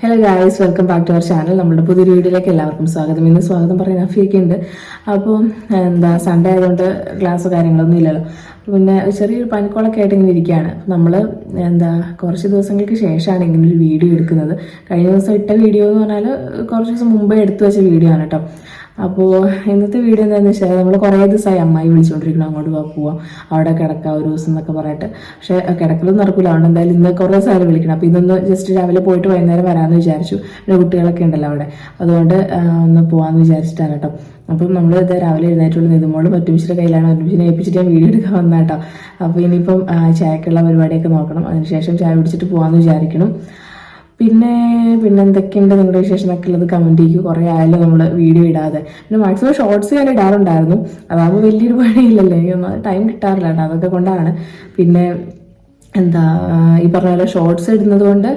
Hello guys welcome back to our channel നമ്മുടെ പുതിയൊരു വീഡിയോയിലേക്ക് എല്ലാവർക്കും സ്വാഗതം. ഇന്ന് സ്വാഗതം പറയുന്ന അഫിയൊക്കെ ഉണ്ട്. അപ്പോൾ എന്താ സൺഡേ ആയതുകൊണ്ട് ക്ലാസ് കാര്യങ്ങളൊന്നും ഇല്ലല്ലോ. പിന്നെ ചെറിയൊരു പനിക്കോളൊക്കെ ആയിട്ട് ഇങ്ങനെ ഇരിക്കുകയാണ്. നമ്മൾ എന്താ കുറച്ച് ദിവസങ്ങൾക്ക് ശേഷമാണ് ഇങ്ങനെ ഒരു വീഡിയോ എടുക്കുന്നത്. കഴിഞ്ഞ ദിവസം ഇട്ട വീഡിയോ എന്ന് പറഞ്ഞാൽ കുറച്ച് ദിവസം മുമ്പേ എടുത്തു വെച്ച വീഡിയോ ആണ് കേട്ടോ. അപ്പോൾ ഇന്നത്തെ വീഡിയോ എന്താണെന്ന് വെച്ചാൽ നമ്മൾ കുറേ ദിവസമായി അമ്മായി വിളിച്ചുകൊണ്ടിരിക്കണം അങ്ങോട്ട് പോകാൻ പോവാം. അവിടെ കിടക്കാം ഒരു ദിവസം എന്നൊക്കെ പറഞ്ഞിട്ട്. പക്ഷേ കിടക്കലൊന്നും നടക്കില്ല അതുകൊണ്ട് എന്തായാലും ഇന്ന് കുറേ സാധനം വിളിക്കണം. അപ്പോൾ ഇന്നൊന്ന് ജസ്റ്റ് രാവിലെ പോയിട്ട് വൈകുന്നേരം വരാമെന്ന് വിചാരിച്ചു. പിന്നെ കുട്ടികളൊക്കെ ഉണ്ടല്ലോ അവിടെ. അതുകൊണ്ട് ഒന്ന് പോകാമെന്ന് വിചാരിച്ചിട്ടാണ് കേട്ടോ. അപ്പം നമ്മൾ ഇത് രാവിലെ എഴുന്നേറ്റുള്ള. നിതുമോളും മറ്റുമിച്ചിയുടെ കയ്യിലാണ് ഒറ്റമിച്ചിനെ ഏൽപ്പിച്ചിട്ട് ഞാൻ വീഡിയോ എടുക്കാൻ വന്നാട്ടോ അപ്പോൾ ഇനിയിപ്പം ചായക്കുള്ള പരിപാടിയൊക്കെ നോക്കണം. അതിനുശേഷം ചായ കുടിച്ചിട്ട് പോകാമെന്ന് വിചാരിക്കണം. പിന്നെ പിന്നെ എന്തൊക്കെയുണ്ട് നിങ്ങളുടെ വിശേഷം എന്നൊക്കെ ഉള്ളത്? കമന്റ് ചെയ്യും. കുറേ ആയാലും നമ്മൾ വീഡിയോ ഇടാതെ. പിന്നെ മാക്സിമം ഷോർട്സ് ഞാൻ ഇടാറുണ്ടായിരുന്നു. അതാകുമ്പോൾ വലിയൊരു പണിയില്ലല്ലേ. ഒന്നും ടൈം കിട്ടാറില്ല കേട്ടോ. അതൊക്കെ കൊണ്ടാണ്. പിന്നെ എന്താ ഈ പറഞ്ഞ പോലെ ഷോർട്സ് ഇടുന്നത് കൊണ്ട്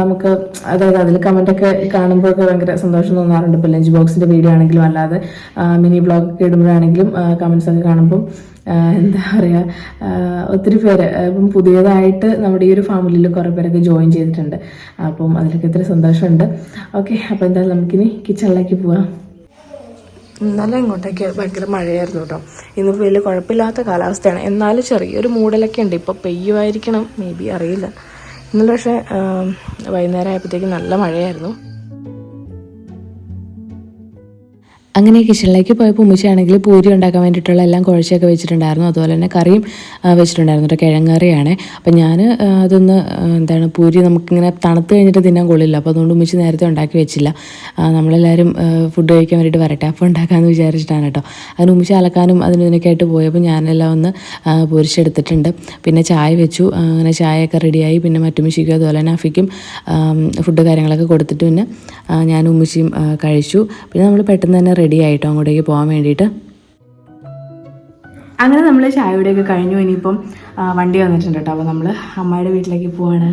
നമുക്ക് അതായത് അതിൽ കമന്റൊക്കെ കാണുമ്പോഴൊക്കെ ഭയങ്കര സന്തോഷം തോന്നാറുണ്ട്. ഇപ്പോൾ ലഞ്ച് ബോക്സിന്റെ വീഡിയോ ആണെങ്കിലും അല്ലാതെ മിനി ബ്ലോഗ് ഒക്കെ ഇടുമ്പോഴാണെങ്കിലും കമൻസ് ഒക്കെ കാണുമ്പം ആ, എന്താ പറയുക ഒത്തിരി പേര് ഇപ്പം പുതിയതായിട്ട് നമ്മുടെ ഈ ഒരു ഫാമിലിയിൽ കുറേ പേരൊക്കെ ജോയിൻ ചെയ്തിട്ടുണ്ട്. അപ്പം അതിലൊക്കെ ഇത്ര സന്തോഷമുണ്ട്. ഓക്കെ അപ്പോൾ എന്തായാലും നമുക്കിനി കിച്ചണിലേക്ക് പോവാം. ഇന്നലെ ഇങ്ങോട്ടേക്ക് ഭയങ്കര മഴയായിരുന്നു കേട്ടോ. ഇന്ന് വലിയ കുഴപ്പമില്ലാത്ത കാലാവസ്ഥയാണ്. എന്നാലും ചെറിയൊരു മൂടലൊക്കെ ഉണ്ട്. ഇപ്പോൾ പെയ്യുമായിരിക്കണം മേ ബി അറിയില്ല. ഇന്നലെ പക്ഷേ വൈകുന്നേരം ആയപ്പോഴത്തേക്ക് നല്ല മഴയായിരുന്നു. അങ്ങനെ കിച്ചണിലേക്ക് പോയപ്പോൾ ഉമ്മച്ചിയാണെങ്കിൽ പൂരി ഉണ്ടാക്കാൻ വേണ്ടിയിട്ടുള്ള എല്ലാം കുഴച്ചൊക്കെ വെച്ചിട്ടുണ്ടായിരുന്നു. അതുപോലെ തന്നെ കറിയും വെച്ചിട്ടുണ്ടായിരുന്നു. കേട്ടോ കിഴങ്ങറിയാണ്. അപ്പം ഞാൻ അതൊന്ന് എന്താണ് പൂരി നമുക്കിങ്ങനെ തണുത്ത് കഴിഞ്ഞിട്ട് തിന്നാൻ കൊള്ളില്ല. അപ്പോൾ അതുകൊണ്ട് ഉമ്മച്ചി നേരത്തെ ഉണ്ടാക്കി വെച്ചില്ല. നമ്മളെല്ലാവരും ഫുഡ് കഴിക്കാൻ വേണ്ടിയിട്ട് വരട്ടെ. അപ്പോൾ ഉണ്ടാക്കാമെന്ന് വിചാരിച്ചിട്ടാണ് കേട്ടോ. അതിന് ഉമ്മച്ചി അലക്കാനും അതിനൊക്കെ ആയിട്ട് പോയപ്പോൾ ഞാനെല്ലാം ഒന്ന് പൊരിച്ചെടുത്തിട്ടുണ്ട്. പിന്നെ ചായ വെച്ചു. അങ്ങനെ ചായയൊക്കെ റെഡിയായി. പിന്നെ മറ്റുമിച്ചിക്കും അതുപോലെ തന്നെ അഫിക്കും ഫുഡ് കാര്യങ്ങളൊക്കെ കൊടുത്തിട്ട് പിന്നെ ഞാൻ ഉമ്മച്ചിയും കഴിച്ചു. പിന്നെ നമ്മൾ പെട്ടെന്ന് തന്നെ റെഡി ആയിട്ടോ അങ്ങോട്ടേക്ക് പോകാൻ വേണ്ടിയിട്ട്? അങ്ങനെ നമ്മൾ ചായയുടെയൊക്കെ കഴിഞ്ഞു. ഇനിയിപ്പം വണ്ടി വന്നിട്ടുണ്ട് കേട്ടോ. അപ്പോൾ നമ്മൾ അമ്മയുടെ വീട്ടിലേക്ക് പോവാണ്.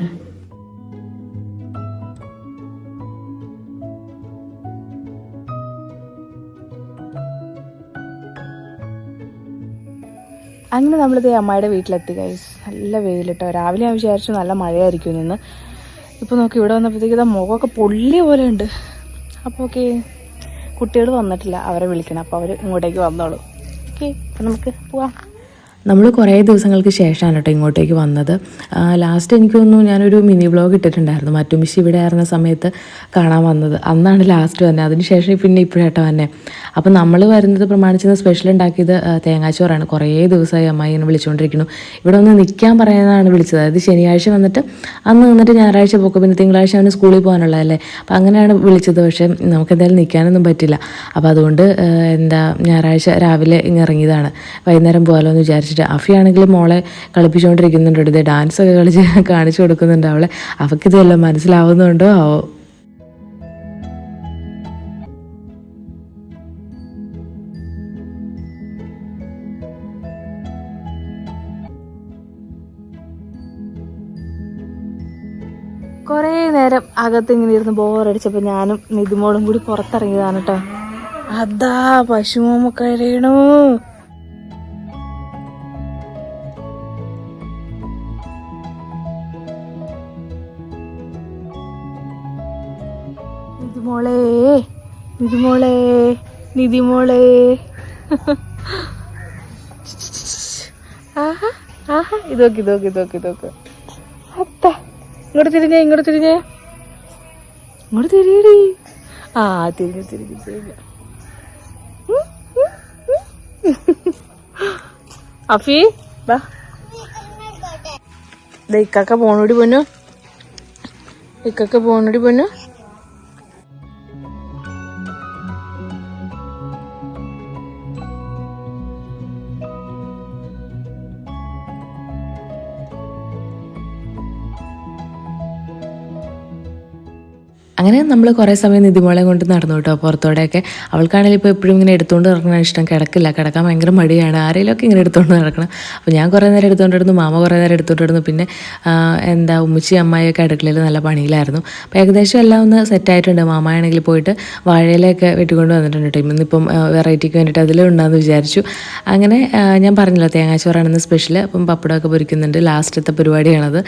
അങ്ങനെ നമ്മളിത് അമ്മയുടെ വീട്ടിലെത്തി കൈസ് നല്ല വെയിലിട്ടോ. രാവിലെ ഞാൻ വിചാരിച്ചു നല്ല മഴയായിരിക്കും നിന്ന് ഇപ്പോൾ നോക്കി ഇവിടെ വന്നപ്പോഴത്തേക്ക് ഇതാ മുഖമൊക്കെ പൊള്ളിയ പോലെ ഉണ്ട്. അപ്പോൾ ഓക്കെ കുട്ടികൾ വന്നിട്ടില്ല അവരെ വിളിക്കണം. അപ്പോൾ അവർ ഇങ്ങോട്ടേക്ക് വന്നോളൂ. ഓക്കെ അപ്പം നമുക്ക് പോവാം. നമ്മൾ കുറേ ദിവസങ്ങൾക്ക് ശേഷമാണ് കേട്ടോ ഇങ്ങോട്ടേക്ക് വന്നത്. ലാസ്റ്റ് എനിക്ക് തോന്നുന്നു ഞാനൊരു മിനി വ്ലോഗ് ഇട്ടിട്ടുണ്ടായിരുന്നു. മറ്റുമിശി ഇവിടെ ആയിരുന്ന സമയത്ത് കാണാൻ വന്നത്. അന്നാണ് ലാസ്റ്റ് വന്നത് അതിനുശേഷം പിന്നെ ഇപ്പോഴേട്ടോ വന്നെ. അപ്പം നമ്മൾ വരുന്നത് പ്രമാണിച്ച് സ്പെഷ്യൽ ഉണ്ടാക്കിയത് തേങ്ങാച്ചോറാണ്. കുറേ ദിവസമായി അമ്മായി എന്നെ വിളിച്ചുകൊണ്ടിരിക്കുന്നു ഇവിടെ ഒന്ന് നിൽക്കാൻ പറയാനാണ് വിളിച്ചത്. അതായത് ശനിയാഴ്ച വന്നിട്ട് അന്ന് നിന്നിട്ട് ഞായറാഴ്ച പോക്കും. പിന്നെ തിങ്കളാഴ്ച അവന് സ്കൂളിൽ പോകാനുള്ളതല്ലേ? അപ്പം അങ്ങനെയാണ് വിളിച്ചത്. പക്ഷേ നമുക്ക് എന്തായാലും നിൽക്കാനൊന്നും പറ്റില്ല. അപ്പോൾ അതുകൊണ്ട് എന്താ ഞായറാഴ്ച രാവിലെ ഇങ്ങിറങ്ങിയതാണ് വൈകുന്നേരം പോകാലോ എന്ന് വിചാരിച്ചിട്ട് അഫിയാണെങ്കിൽ മോളെ കളിപ്പിച്ചുകൊണ്ടിരിക്കുന്നുണ്ട്. ഡാൻസ് ഒക്കെ കളിച്ച് കാണിച്ചു കൊടുക്കുന്നുണ്ട് അവളെ. അവൾക്കിതെല്ലാം മനസ്സിലാവുന്നുണ്ടോ? കുറേ നേരം അകത്ത് ഇങ്ങനെ ഇരുന്ന് ബോറടിച്ചപ്പോൾ ഞാനും നിതുമോളും കൂടി പുറത്തിറങ്ങിയതാണ് കേട്ടോ. അതാ പശുമോമ കരയണു നിതിമോളെ നിതിമോളെ നിതിമോളെ ആഹാ ആഹാ. ഇതോക്ക് ഇതോക്ക് ഇതോക്ക് ഇതോക്ക് അത്ത. ഇങ്ങോട്ട് തിരിഞ്ഞേ ഇങ്ങോട്ട് തിരിഞ്ഞേ. ഇങ്ങോട്ട് തിരിയടി. ആ തിരിഞ്ഞു തിരിഞ്ഞു തിരിഞ്ഞു. അഫി വാ. ഇക്കാക്ക പോണോടി പൊന്നു. ഇക്കാക്ക പോണോടി പൊന്നു. അങ്ങനെ നമ്മൾ കുറേ സമയം നിധിമോളെ കൊണ്ട് നടന്നു കേട്ടോ പുറത്തോടെയൊക്കെ. അവൾക്കാണെങ്കിൽ ഇപ്പോൾ എപ്പോഴും ഇങ്ങനെ എടുത്തുകൊണ്ട് നടക്കണം ഇഷ്ടം. കിടക്കില്ല. കിടക്കാൻ ഭയങ്കര മടിയാണ്. ആരെങ്കിലുമൊക്കെ ഇങ്ങനെ എടുത്തുകൊണ്ട് നടക്കണം. അപ്പോൾ ഞാൻ കുറേ നേരം എടുത്തുകൊണ്ടിരുന്നു മാമ കുറേ നേരം എടുത്തുകൊണ്ടിരുന്നു പിന്നെ എന്താ ഉമ്മച്ചി അമ്മായിയൊക്കെ അടുക്കളയിൽ നല്ല പണിയിലായിരുന്നു. അപ്പോൾ ഏകദേശം എല്ലാം ഒന്ന് സെറ്റായിട്ടുണ്ട് മാമയാണെങ്കിൽ പോയിട്ട് വാഴയിലൊക്കെ വെട്ടിക്കൊണ്ട് വന്നിട്ടുണ്ട് കേട്ടോ. ഇന്നിപ്പം വെറൈറ്റിക്ക് വേണ്ടിയിട്ട് അതിലുണ്ടാന്ന് വിചാരിച്ചു. അങ്ങനെ ഞാൻ പറഞ്ഞല്ലോ തേങ്ങാച്ചോറാണെന്ന് സ്പെഷ്യൽ അപ്പം പപ്പടമൊക്കെ പൊരിക്കുന്നുണ്ട്. ലാസ്റ്റത്തെ പരിപാടിയാണത്.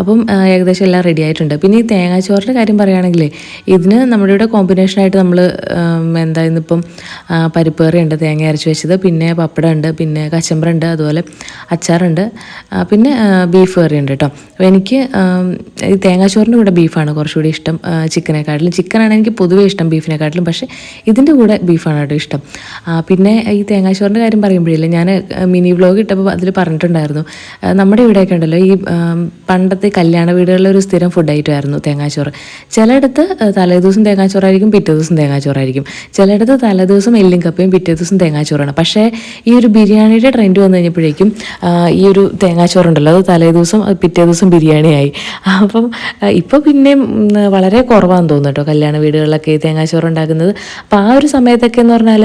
അപ്പം ഏകദേശം എല്ലാം റെഡി ആയിട്ടുണ്ട്. പിന്നെ ഈ തേങ്ങാച്ചോറിന്റെ കാര്യം പറയുകയാണെങ്കിലേ ഇതിന് നമ്മുടെ ഇവിടെ കോമ്പിനേഷനായിട്ട് നമ്മൾ എന്താ ഇന്നിപ്പം പരിപ്പ് കറിയുണ്ട് തേങ്ങ അരച്ച് വെച്ചത്. പിന്നെ പപ്പടം ഉണ്ട് പിന്നെ കച്ചമ്പറുണ്ട് അതുപോലെ അച്ചാറുണ്ട്. പിന്നെ ബീഫ് കറി ഉണ്ട് കേട്ടോ. അപ്പോൾ എനിക്ക് ഈ തേങ്ങാച്ചോറിന്റെ കൂടെ ബീഫാണ് കുറച്ചുകൂടി ഇഷ്ടം. ചിക്കനെക്കാട്ടിലും ചിക്കനാണ് എനിക്ക് പൊതുവേ ഇഷ്ടം ബീഫിനെക്കാട്ടിലും പക്ഷേ ഇതിന്റെ കൂടെ ബീഫാണ് കേട്ടോ ഇഷ്ടം. പിന്നെ ഈ തേങ്ങാച്ചോറിന്റെ കാര്യം പറയുമ്പോഴില്ല ഞാൻ മിനി വ്ലോഗ് ഇട്ടപ്പോൾ അതിൽ പറഞ്ഞിട്ടുണ്ടായിരുന്നു. നമ്മുടെ ഇവിടെയൊക്കെ ഉണ്ടല്ലോ ഈ പണ്ടത്തെ കല്യാണ വീടുകളിലെ ഒരു സ്ഥിരം ഫുഡ് ഐറ്റമായിരുന്നു തേങ്ങാച്ചോറ്. ചിലയിടത്ത് തലേദിവസം തേങ്ങാച്ചോറായിരിക്കും പിറ്റേ ദിവസം തേങ്ങാച്ചോറായിരിക്കും. ചിലയിടത്ത് തലേദിവസം എല്ലും കപ്പയും പിറ്റേ ദിവസം തേങ്ങാച്ചോറാണ്. പക്ഷേ ഈ ഒരു ബിരിയാണിയുടെ ട്രെൻഡ് വന്നു കഴിഞ്ഞപ്പോഴേക്കും ഈ ഒരു തേങ്ങാച്ചോറുണ്ടല്ലോ അത് തലേദിവസം പിറ്റേ ദിവസം ബിരിയാണിയായി. അപ്പം ഇപ്പോൾ പിന്നെയും വളരെ കുറവാന്ന് തോന്നുന്നു കേട്ടോ കല്യാണ വീടുകളിലൊക്കെ ഈ തേങ്ങാച്ചോറ് ഉണ്ടാക്കുന്നത് അപ്പോൾ ആ ഒരു സമയത്തൊക്കെ എന്ന് പറഞ്ഞാൽ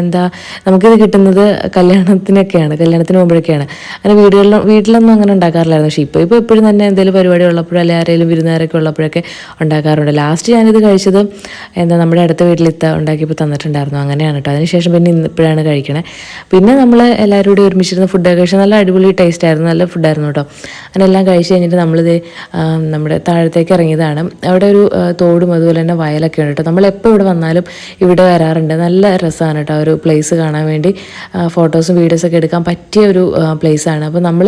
എന്താ നമുക്കിത് കിട്ടുന്നത് കല്യാണത്തിനൊക്കെയാണ് കല്യാണത്തിന് പോകുമ്പോഴൊക്കെയാണ്. അങ്ങനെ വീടുകളിലും വീട്ടിലൊന്നും അങ്ങനെ ഉണ്ടാക്കാറില്ലായിരുന്നു. പക്ഷേ ഇപ്പോൾ ഇപ്പോൾ എപ്പോഴും തന്നെ എന്തെങ്കിലും പരിപാടി ഉള്ളപ്പോഴും അല്ലെങ്കിൽ ആരെങ്കിലും വിരുന്നുകാരൊക്കെ ഉള്ളപ്പോഴൊക്കെ ഉണ്ടാക്കാറുണ്ട്. ലാസ്റ്റ് ഞാനിത് കഴിച്ചത് എന്താ നമ്മുടെ അടുത്ത വീട്ടിൽ ഇത്ത ഉണ്ടാക്കിയപ്പോൾ തന്നിട്ടുണ്ടായിരുന്നു. അങ്ങനെയാണ് കേട്ടോ അതിനുശേഷം പിന്നെ ഇന്ന് ഇപ്പോഴാണ് കഴിക്കണേ. പിന്നെ നമ്മൾ എല്ലാവരും കൂടി ഒരുമിച്ചിരുന്ന് ഫുഡൊക്കെ കഴിച്ചാൽ നല്ല അടിപൊളി ടേസ്റ്റ് ആയിരുന്നു. നല്ല ഫുഡായിരുന്നു കേട്ടോ അങ്ങനെ എല്ലാം കഴിച്ച് കഴിഞ്ഞിട്ട് നമ്മളിത് നമ്മുടെ താഴത്തേക്ക് ഇറങ്ങിയതാണ്. അവിടെ ഒരു തോടും അതുപോലെ തന്നെ വയലൊക്കെ ഉണ്ട് കേട്ടോ നമ്മൾ എപ്പോൾ ഇവിടെ വന്നാലും ഇവിടെ വരാറുണ്ട്. നല്ല രസമാണ് കേട്ടോ ഒരു പ്ലേസ് കാണാൻ വേണ്ടി. ഫോട്ടോസും വീഡിയോസൊക്കെ എടുക്കാൻ പറ്റിയ ഒരു പ്ലേസാണ് അപ്പോൾ നമ്മൾ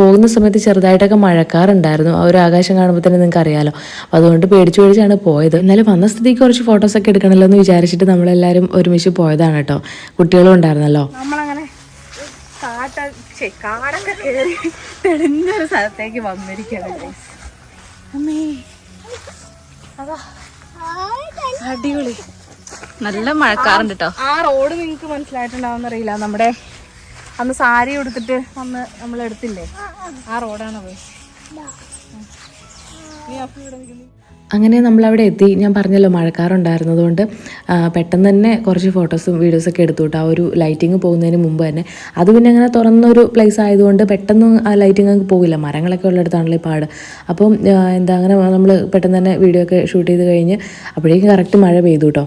പോകുന്ന സമയത്ത് ചെറുതായിട്ടൊക്കെ മഴക്കാറുണ്ടായിരുന്നു. ആ ഒരു ആകാശം കാണുമ്പോൾ തന്നെ നിങ്ങൾക്ക് അറിയാലോ അതുകൊണ്ട് പേടിച്ചു പേടിച്ചാണ് പോയത്. എന്നാലും വന്ന സ്ഥിതിക്ക് കുറച്ച് ഫോട്ടോസ് ഒക്കെ എടുക്കണമല്ലോ എന്ന് വിചാരിച്ചിട്ട് നമ്മളെല്ലാവരും ഒരുമിച്ച് പോയതാണ് കേട്ടോ കുട്ടികളും ഉണ്ടായിരുന്നല്ലോ. നമ്മളങ്ങനെ കാടൊക്കെ തെളിഞ്ഞൊരു സ്ഥലത്തേക്ക്. അമ്മേ അതാ. അടിപൊളി. നല്ല മഴക്കാറുണ്ട് കേട്ടോ ആ റോഡ് നിങ്ങൾക്ക് മനസ്സിലായിട്ടുണ്ടാവുന്ന അറിയില്ല. നമ്മുടെ അന്ന് സാരി ഉടുത്തിട്ട് അന്ന് നമ്മൾ എടുത്തില്ലേ ആ റോഡാണത്. നീ അപ്പൊ ഇവിടെ നിൽക്കുന്നു. അങ്ങനെ നമ്മളവിടെ എത്തി. ഞാൻ പറഞ്ഞല്ലോ മഴക്കാറുണ്ടായിരുന്നതുകൊണ്ട് പെട്ടെന്ന് തന്നെ കുറച്ച് ഫോട്ടോസും വീഡിയോസൊക്കെ എടുത്തു ആ ഒരു ലൈറ്റിംഗ് പോകുന്നതിന് മുമ്പ് തന്നെ. അത് പിന്നെ അങ്ങനെ തുറന്നൊരു പ്ലേസ് ആയതുകൊണ്ട് പെട്ടെന്ന് ആ ലൈറ്റിംഗ് അങ്ങ് പോകില്ല മരങ്ങളൊക്കെ ഉള്ളിടത്താണല്ലോ ഈ പാട്. അപ്പം എന്താ അങ്ങനെ നമ്മൾ പെട്ടെന്ന് തന്നെ വീഡിയോ ഒക്കെ ഷൂട്ട് ചെയ്ത് കഴിഞ്ഞ് അപ്പോഴേക്കും കറക്റ്റ് മഴ പെയ്തു കേട്ടോ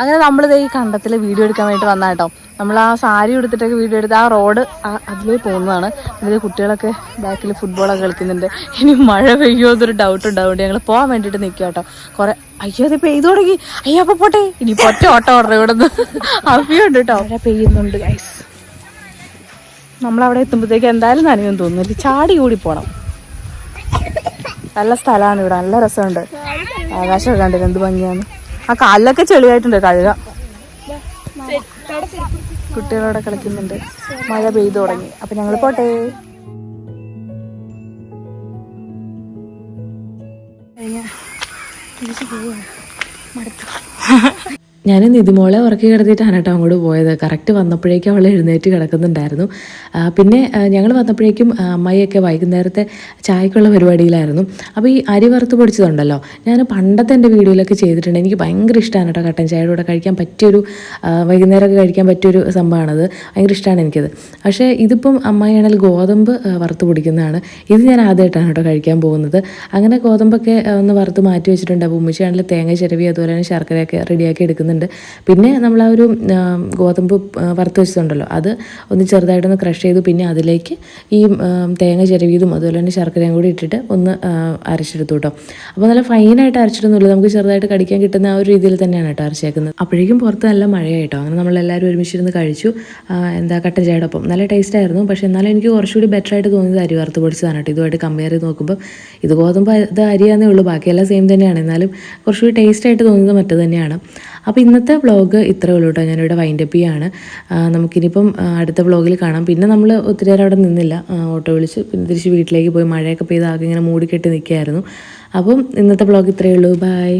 അങ്ങനെ നമ്മളിത് ഈ കണ്ടത്തിൽ വീഡിയോ എടുക്കാൻ വേണ്ടി വന്ന കേട്ടോ നമ്മൾ ആ സാരി എടുത്തിട്ടൊക്കെ വീഡിയോ എടുത്ത് ആ റോഡ് അതിലേ പോകുന്നതാണ്. അതിൽ കുട്ടികളൊക്കെ ബാക്കിൽ ഫുട്ബോളൊക്കെ കളിക്കുന്നുണ്ട്. ഇനി മഴ പെയ്യോ എന്നൊരു ഡൗട്ട് ഉണ്ടാവുകൊണ്ട് ഞങ്ങൾ പോകാൻ വേണ്ടിയിട്ട് നിൽക്കുക കേട്ടോ കുറെ അയ്യോ അത് പെയ്തു തുടങ്ങി. അയ്യോ അപ്പൊ പോട്ടെ. ഇനി പൊറ്റ ഓട്ടോ ഓർഡർ ഇവിടെ നിന്ന്. അഭിയുണ്ട് കേട്ടോ മഴ പെയ്യുന്നുണ്ട് ഗൈസ് നമ്മളവിടെ എത്തുമ്പോഴത്തേക്ക് എന്തായാലും നനയും തോന്നുന്നില്ല. ചാടി കൂടി പോണം. നല്ല സ്ഥലമാണ് ഇവിടെ. നല്ല രസമുണ്ട്. ആകാശമൊക്കെ കണ്ടില്ല? എന്ത് ഭംഗിയാണ്. ആ കാലിലൊക്കെ ചെളിയായിട്ടുണ്ട് കഴുക കുട്ടികളോടെ കളിക്കുന്നുണ്ട്. മഴ പെയ്തു തുടങ്ങി. അപ്പൊ ഞങ്ങൾ പോട്ടെ. ഞാൻ നിതിമോളെ ഉറക്കി കിടത്തിയിട്ടാണ് കേട്ടോ അങ്ങോട്ട് പോയത്. കറക്റ്റ് വന്നപ്പോഴേക്കും അവൾ എഴുന്നേറ്റ് കിടക്കുന്നുണ്ടായിരുന്നു. പിന്നെ ഞങ്ങൾ വന്നപ്പോഴേക്കും അമ്മയൊക്കെ വൈകുന്നേരത്തെ ചായക്കുള്ള പരിപാടിയിലായിരുന്നു. അപ്പോൾ ഈ അരി വറുത്ത് പൊടിച്ചതുണ്ടല്ലോ ഞാൻ പണ്ടത്തെ എന്റെ വീഡിയോയിലൊക്കെ ചെയ്തിട്ടുണ്ട്. എനിക്ക് ഭയങ്കര ഇഷ്ടമാണ് കേട്ടോ കട്ടൻ ചായയുടെ കൂടെ കഴിക്കാൻ പറ്റിയൊരു വൈകുന്നേരമൊക്കെ കഴിക്കാൻ പറ്റിയൊരു സംഭവമാണത്. ഭയങ്കര ഇഷ്ടമാണ് എനിക്കത്. പക്ഷേ ഇതിപ്പം അമ്മായിയാണെങ്കിൽ ഗോതമ്പ് വറുത്ത് പൊടിക്കുന്നതാണ്. ഇത് ഞാൻ ആദ്യമായിട്ടാണ് കേട്ടോ കഴിക്കാൻ പോകുന്നത്. അങ്ങനെ ഗോതമ്പൊക്കെ ഒന്ന് വറുത്ത് മാറ്റി വെച്ചിട്ടുണ്ട്. അപ്പോൾ ഉമ്മച്ചിയാണെങ്കിൽ തേങ്ങ ചിരവി അതുപോലെ തന്നെ ശർക്കരയൊക്കെ റെഡിയാക്കി എടുക്കുന്നുണ്ട്. പിന്നെ നമ്മൾ ആ ഒരു ഗോതമ്പ് വറുത്ത് വെച്ചിട്ടുണ്ടല്ലോ അത് ഒന്ന് ചെറുതായിട്ടൊന്ന് ക്രഷ് ചെയ്ത്. പിന്നെ അതിലേക്ക് ഈ തേങ്ങ ചിരവിയതും അതുപോലെ തന്നെ ശർക്കരയും കൂടി ഇട്ടിട്ട് ഒന്ന് അരച്ചെടുത്തു കേട്ടോ അപ്പോൾ നല്ല ഫൈനായിട്ട് അരച്ചിട്ടൊന്നുമില്ല. നമുക്ക് ചെറുതായിട്ട് കടിക്കാൻ കിട്ടുന്ന ആ ഒരു രീതിയിൽ തന്നെയാണ് കേട്ടോ അരച്ചേക്കുന്നത്. അപ്പോഴേക്കും പുറത്ത് നല്ല മഴയായിട്ടോ. അങ്ങനെ നമ്മളെല്ലാവരും ഒരുമിച്ചിരുന്ന് കഴിച്ചു. എന്താ കട്ടൻ ചായയോടൊപ്പം നല്ല ടേസ്റ്റ് ആയിരുന്നു. പക്ഷേ എന്നാലും എനിക്ക് കുറച്ചുകൂടി ബെറ്റർ ആയിട്ട് തോന്നിയത് അരി വറുത്ത് പൊടിച്ചതാണ് കേട്ടോ. ഇതുമായിട്ട് കമ്പയർ ചെയ്ത് നോക്കുമ്പോൾ ഇത് ഗോതമ്പ് ഇത് അരിയാന്നേ ഉള്ളൂ. ബാക്കിയെല്ലാം സെയിം തന്നെയാണ്. എന്നാലും കുറച്ചുകൂടി ടേസ്റ്റ് ആയിട്ട് തോന്നുന്നത് മറ്റു തന്നെയാണ്. അപ്പോൾ ഇന്നത്തെ വ്ളോഗ് ഇത്രേ ഉള്ളൂ കേട്ടോ ഞാനിവിടെ വൈൻഡപ്പ് ചെയ്യാണ്. നമുക്കിനിപ്പം അടുത്ത വ്ളോഗിൽ കാണാം. പിന്നെ നമ്മൾ ഒത്തിരി നേരം അവിടെ നിന്നില്ല. ഓട്ടോ വിളിച്ച് പിന്നെ തിരിച്ച് വീട്ടിലേക്ക് പോയി. മഴയൊക്കെ പെയ്ത് ആകെ ഇങ്ങനെ മൂടിക്കെട്ടി നിൽക്കുകയായിരുന്നു അപ്പം ഇന്നത്തെ വ്ളോഗ് ഇത്രയേ ഉള്ളൂ. ബൈ